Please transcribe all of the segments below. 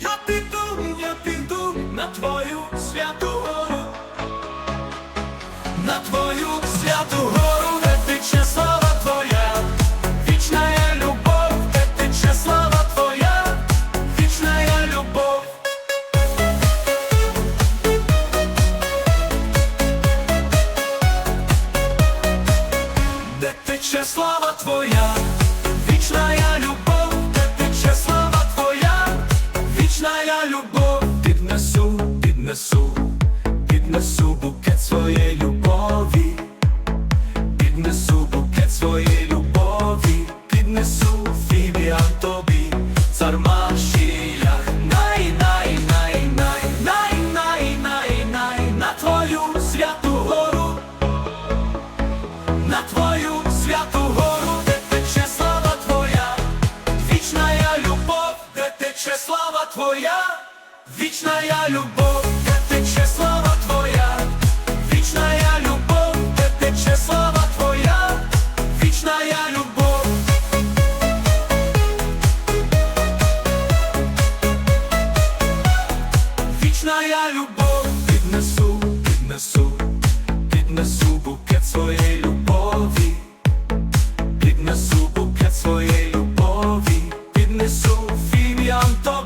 Я піду, я піду на твою святу гору, на твою святу гору, де тече слава твоя, вічна є любов, де тече слава твоя, вічна є любов. Де тече слава твоя, піднесу, піднесу букет своєї любові, піднесу букет своєї любові, піднесу фіміам тобі, цар Машіях, най, най, най, най, най, най, най, най, на твою святу гору. На твою святу гору, де тече слава твоя, вічна я любов, де тече слава твоя, вічна я любов, тече слава твоя, вічна я любов, де слава твоя, вічна я любов. Вічна я любов, піднесу, піднесу, піднесу букет своєї любові, піднесу букет своєї любові, піднесу фіміам тобі,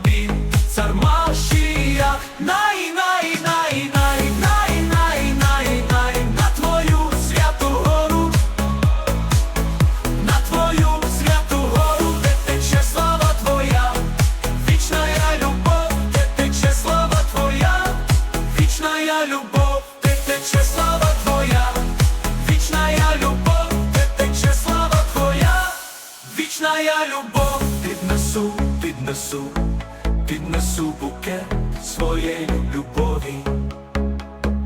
вічна я любов, піднесу, піднесу, піднесу букет своєї любові,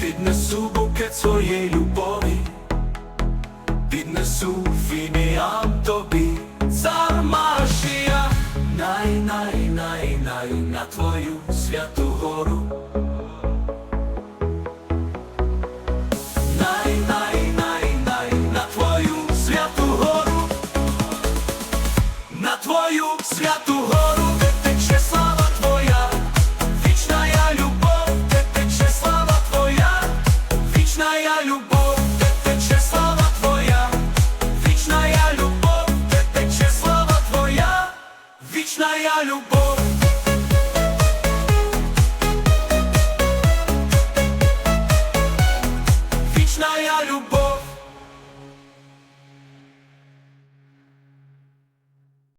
піднесу букет своєї любові. Піднесу фіміам тобі, цар Машія, най, най, най, най, на твою святу гору. святу гору, слава твоя, вічна я любов, де слава твоя, вічна я любов, де тече слава твоя, вічна я любов, де тече слава твоя, вічна я любов. Вічна я любов.